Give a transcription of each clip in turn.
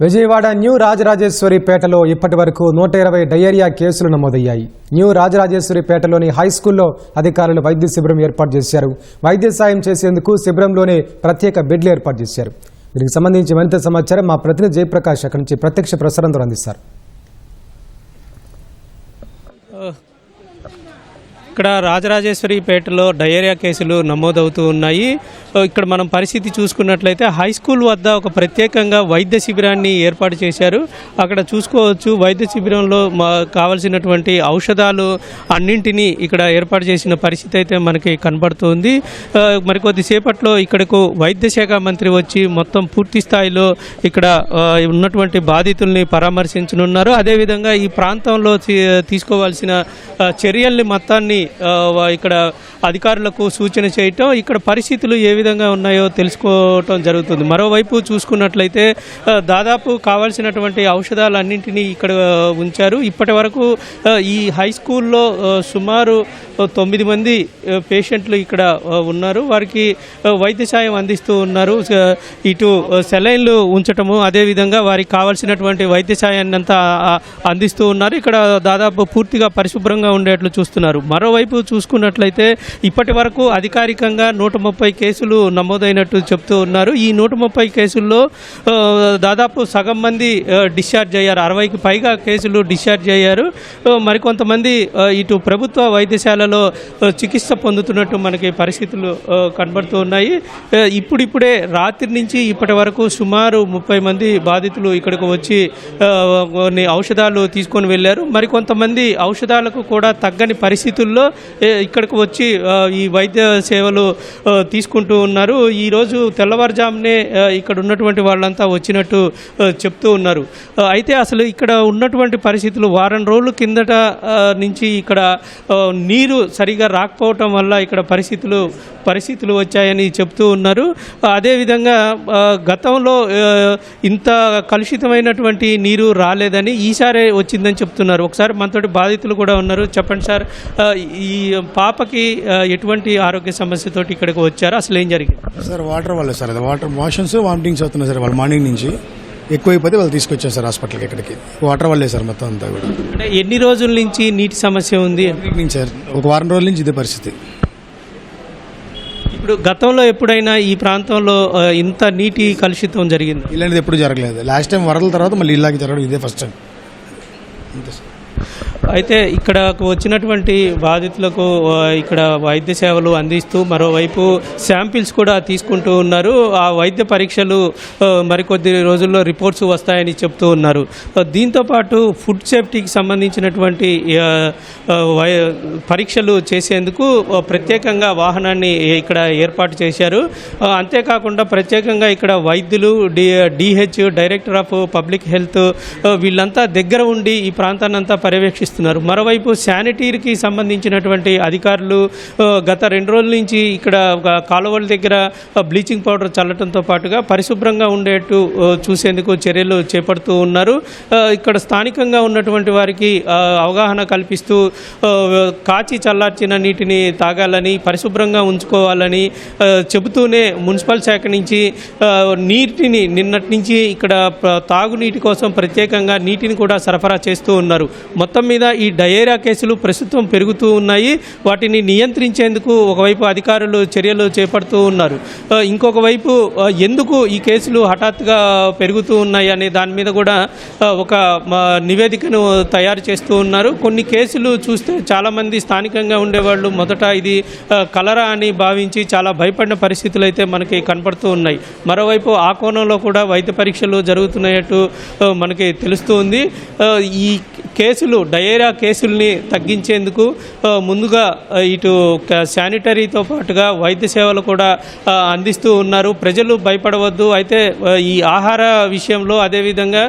Vijayawada new Rajarajeshwari పేటలో ఇప్పటి వరకు నూట ఇరవై డయేరియా కేసులు నమోదయ్యాయి. న్యూ రాజరాజేశ్వరి పేటలోని హై స్కూల్లో అధికారులు వైద్య శిబిరం ఏర్పాటు చేశారు. వైద్య సాయం చేసేందుకు శిబిరంలోనే ప్రత్యేక బెడ్లు ఏర్పాటు చేశారు. దీనికి సంబంధించి మరింత సమాచారం మా ప్రతినిధి జయప్రకాష్ అక్కడి నుంచి ప్రత్యక్ష ప్రసారం అందిస్తారు. ఇక్కడ రాజరాజేశ్వరి పేటలో డయేరియా కేసులు నమోదవుతూ ఉన్నాయి. ఇక్కడ మనం పరిస్థితి చూసుకున్నట్లయితే హై స్కూల్ వద్ద ఒక ప్రత్యేకంగా వైద్య శిబిరాన్ని ఏర్పాటు చేశారు. అక్కడ చూసుకోవచ్చు వైద్య శిబిరంలో మా కావలసినటువంటి ఔషధాలు అన్నింటినీ ఇక్కడ ఏర్పాటు చేసిన పరిస్థితి అయితే మనకి కనబడుతుంది. ఆ, మరికొద్దిసేపట్లో ఇక్కడకు వైద్య శాఖ మంత్రి వచ్చి మొత్తం పూర్తి స్థాయిలో ఇక్కడ ఉన్నటువంటి బాధితుల్ని పరామర్శించనున్నారు. అదేవిధంగా ఈ ప్రాంతంలో తీ- తీసుకోవాల్సిన చర్యల్ని మొత్తాన్ని ఇక్కడ అధికారులకు సూచన చేయటం ఇక్కడ పరిస్థితులు ఏ విధంగా ఉన్నాయో తెలుసుకోవటం జరుగుతుంది. మరోవైపు చూసుకున్నట్లయితే దాదాపు కావాల్సినటువంటి ఔషధాలన్నింటినీ ఇక్కడ ఉంచారు. ఇప్పటి వరకు ఈ హై స్కూల్లో సుమారు తొమ్మిది మంది పేషెంట్లు ఇక్కడ ఉన్నారు. వారికి వైద్య సాయం అందిస్తూ ఉన్నారు. ఇటు సెలైన్లు ఉంచటము అదేవిధంగా వారికి కావాల్సినటువంటి వైద్య సాయాన్ని అంతా అందిస్తూ ఉన్నారు. ఇక్కడ దాదాపు పూర్తిగా పరిశుభ్రంగా ఉండేట్లు చూస్తున్నారు. మరోవైపు చూసుకున్నట్లయితే ఇప్పటి వరకు అధికారికంగా నూట ముప్పై కేసులు నమోదైనట్టు చెప్తూ ఉన్నారు. ఈ నూట ముప్పై కేసుల్లో దాదాపు సగం మంది డిశ్చార్జ్ అయ్యారు. అరవైకి పైగా కేసులు డిశ్చార్జ్ అయ్యారు. మరికొంతమంది ఇటు ప్రభుత్వ వైద్యశాలలో చికిత్స పొందుతున్నట్టు మనకి పరిస్థితులు కనబడుతూ ఉన్నాయి. ఇప్పుడిప్పుడే రాత్రి నుంచి ఇప్పటి వరకు సుమారు ముప్పై మంది బాధితులు ఇక్కడికి వచ్చి కొన్ని ఔషధాలు తీసుకొని వెళ్ళారు. మరికొంతమంది ఔషధాలకు కూడా తగ్గని పరిస్థితుల్లో ఇక్కడికి వచ్చి ఈ వైద్య సేవలు తీసుకుంటూ ఉన్నారు. ఈరోజు తెల్లవారుజామునే ఇక్కడ ఉన్నటువంటి వాళ్ళంతా వచ్చినట్టు చెప్తూ ఉన్నారు. అయితే అసలు ఇక్కడ ఉన్నటువంటి పరిస్థితులు వారం రోజుల కిందట నుంచి ఇక్కడ నీరు సరిగా రాకపోవటం వల్ల ఇక్కడ పరిస్థితులు పరిస్థితులు వచ్చాయని చెప్తూ ఉన్నారు. అదేవిధంగా గతంలో ఇంత కలుషితమైనటువంటి నీరు రాలేదని ఈసారే వచ్చిందని చెప్తున్నారు. ఒకసారి మనతోటి బాధితులు కూడా ఉన్నారు. చెప్పండి సార్. ఈ పాపకి ఎటువంటి ఆరోగ్య సమస్యతోటి ఇక్కడికి వచ్చారు? అసలు ఏం జరిగింది? సార్ వాటర్ వల్లే సార్. అది వాటర్ మోషన్స్ వామిటింగ్స్ అవుతున్నాయి సార్. వాళ్ళు మార్నింగ్ నుంచి ఎక్కువైపోతే వాళ్ళు తీసుకొచ్చారు సార్ హాస్పిటల్కి ఇక్కడికి. వాటర్ వల్లే సార్ మొత్తం అంతా కూడా. అంటే ఎన్ని రోజుల నుంచి నీటి సమస్య ఉంది? సార్. ఒక వారం రోజుల నుంచి ఇదే పరిస్థితి. ఇప్పుడు గతంలో ఎప్పుడైనా ఈ ప్రాంతంలో ఇంత నీటి కలుషితం జరిగింది? ఇలాంటిది ఎప్పుడు జరగలేదు. లాస్ట్ టైం వరదల తర్వాత మళ్ళీ ఇలాగే జరగడం ఇదే ఫస్ట్ టైం. అంతే సార్. అయితే ఇక్కడకు వచ్చినటువంటి బాధితులకు ఇక్కడ వైద్య సేవలు అందిస్తూ మరోవైపు శాంపిల్స్ కూడా తీసుకుంటూ ఉన్నారు. ఆ వైద్య పరీక్షలు మరికొద్ది రోజుల్లో రిపోర్ట్స్ వస్తాయని చెప్తూ ఉన్నారు. దీంతోపాటు దీంతో పాటు ఫుడ్ సేఫ్టీకి సంబంధించినటువంటి వై- పరీక్షలు చేసేందుకు ప్రత్యేకంగా వాహనాన్ని ఇక్కడ ఏర్పాటు చేశారు. అంతేకాకుండా ప్రత్యేకంగా ఇక్కడ వైద్యులు D DH director of public health వీళ్ళంతా దగ్గర ఉండి ఈ ప్రాంతాన్ని అంతా చేస్తున్నారు. మరోవైపు శానిటరీకి సంబంధించినటువంటి అధికారులు గత రెండు రోజుల నుంచి ఇక్కడ ఒక కాలువల దగ్గర బ్లీచింగ్ పౌడర్ చల్లటంతో పాటుగా పరిశుభ్రంగా ఉండేట్టు చూసేందుకు చర్యలు చేపడుతూ ఉన్నారు. ఇక్కడ స్థానికంగా ఉన్నటువంటి వారికి అవగాహన కల్పిస్తూ కాచి చల్లార్చిన నీటిని తాగాలని పరిశుభ్రంగా ఉంచుకోవాలని చెబుతూనే మున్సిపల్ శాఖ నుంచి నీటిని నిన్నటి నుంచి ఇక్కడ తాగునీటి కోసం ప్రత్యేకంగా నీటిని కూడా సరఫరా చేస్తూ ఉన్నారు. మొత్తం మీద ఈ డయేరియా కేసులు ప్రస్తుతం పెరుగుతూ ఉన్నాయి. వాటిని నియంత్రించేందుకు ఒకవైపు అధికారులు చర్యలు చేపడుతూ ఉన్నారు. ఇంకొక వైపు ఎందుకు ఈ కేసులు హఠాత్తుగా పెరుగుతూ ఉన్నాయి అనే దాని మీద కూడా ఒక నివేదికను తయారు చేస్తూ ఉన్నారు. కొన్ని కేసులు చూస్తే చాలామంది స్థానికంగా ఉండేవాళ్ళు మొదట ఇది కలరా అని భావించి చాలా భయపడిన పరిస్థితులు అయితే మనకి కనపడుతూ ఉన్నాయి. మరోవైపు ఆ కోణంలో కూడా వైద్య పరీక్షలు జరుగుతున్నట్టు మనకి తెలుస్తూ ఉంది. ఈ కేసులు డయేరియా కేసుల్ని తగ్గించేందుకు ముందుగా ఇటు శానిటరీతో పాటుగా వైద్య సేవలు కూడా అందిస్తూ ఉన్నారు. ప్రజలు భయపడవద్దు. అయితే ఈ ఆహార విషయంలో అదేవిధంగా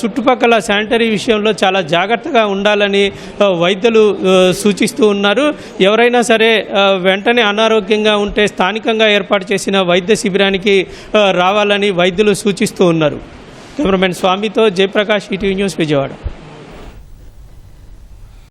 చుట్టుపక్కల శానిటరీ విషయంలో చాలా జాగ్రత్తగా ఉండాలని వైద్యులు సూచిస్తూ ఉన్నారు. ఎవరైనా సరే వెంటనే అనారోగ్యంగా ఉంటే స్థానికంగా ఏర్పాటు చేసిన వైద్య శిబిరానికి రావాలని వైద్యులు సూచిస్తూ ఉన్నారు. కెమెరామెన్ స్వామితో జయప్రకాష్ ఈటీవీ న్యూస్ విజయవాడ.